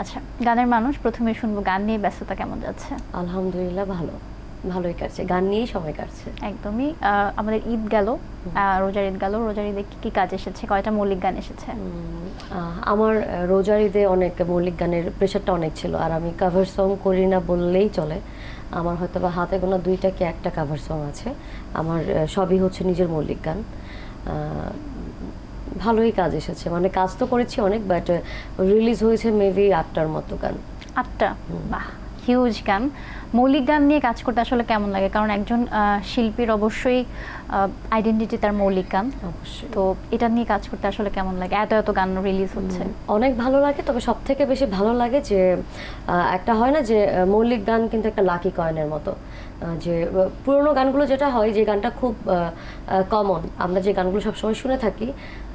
আচ্ছা গানের মানুষ প্রথমে শুনব গান নিয়ে ব্যস্ততা কেমন যাচ্ছে? আলহামদুলিল্লাহ ভালো ভালোই কাটছে গান নিয়েই সময় কাটছে। একদমই আমাদের ঈদ গেল রোজার ঈদ গেল রোজার ঈদে কি কি কাজ এসেছে? কয়টা মৌলিক গান এসেছে? আমার রোজার ঈদে অনেক মৌলিক গানের প্রেশারটা অনেক ছিল আর আমি কাভার সং করি না বললেই চলে। আমার হয়তো বা হাতে গোনা দুইটা কি একটা কাভার সং আছে আমার সবই হচ্ছে নিজের মৌলিক গান। ভালোই কাজ এসেছে। মানে কাজ তো করেছি অনেক বাট রিলিজ হয়েছে মেবি আটটার মতো গান। আটটা? বাহ। হিউজ গান মৌলিক গান নিয়ে কাজ করতে আসলে কেমন লাগে? কারণ একজন শিল্পীর অবশ্যই আইডেন্টিটি তার মৌলিক গান অবশ্যই। তো এটা নিয়ে কাজ করতে আসলে কেমন লাগে? এত এত গান রিলিজ হচ্ছে। অনেক ভালো লাগে তবে সব থেকে বেশি ভালো লাগে যে একটা হয় না যে মৌলিক গান কিন্তু একটা লাকি কয়েনের মতো। যে পুরোনো গানগুলো যেটা হয় যে গানটা খুব কমন আমরা যে গানগুলো সবসময় শুনে থাকি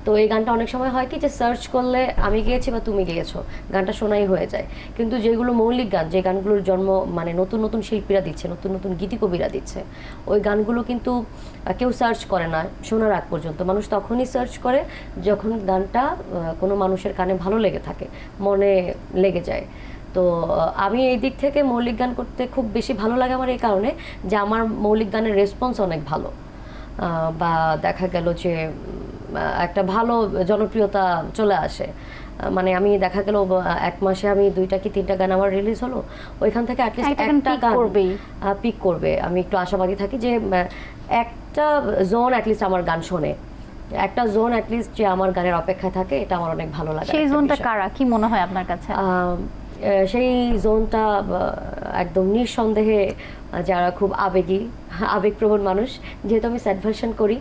তো এই গানটা অনেক সময় হয় কি যে সার্চ করলে আমি গিয়েছি বা তুমি গিয়েছো গানটা শোনাই হয়ে যায়। কিন্তু যেগুলো মৌলিক গান যে গানগুলোর জন্ম মানে নতুন নতুন শিল্পীরা দিচ্ছে, নতুন নতুন গীতিকবিরা দিচ্ছে। ওই গানগুলো কিন্তু কেউ সার্চ করে না, শোনার আগ পর্যন্ত। মানুষ তখনই সার্চ করে যখন গানটা কোনো মানুষের কানে ভালো লেগে থাকে, মনে লেগে যায়। তো আমি এই দিক থেকে মৌলিক গান করতে খুব বেশি ভালো লাগে আমার এই কারণে যে আমার মৌলিক গানের রেসপন্স অনেক ভালো। বা দেখা গেল যে একটা ভালো জনপ্রিয়তা চলে আসে। মানে আমি দেখা গেল এক মাসে আমি দুইটা কি তিনটা গান আমার রিলিজ হলো ওইখান থেকে অ্যাটলিস্ট একটা গান। পিক করবে। আমি একটু আশাবাদী থাকি যে একটা জোন অ্যাটলিস্ট আমার গান শোনে। একটা জোন অ্যাটলিস্ট যে আমার গানের অপেক্ষায় থাকে এটা আমার অনেক ভালো লাগে সেই জোনটা কারা? কি মনে হয় আপনার কাছে? সেই জোনটা একদম নিঃসন্দেহে যারা খুব আবেগী, আবেগপ্রবণ মানুষ, যেহেতু আমি স্যাডভার্সন করি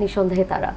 নিঃসন্দেহে তারা।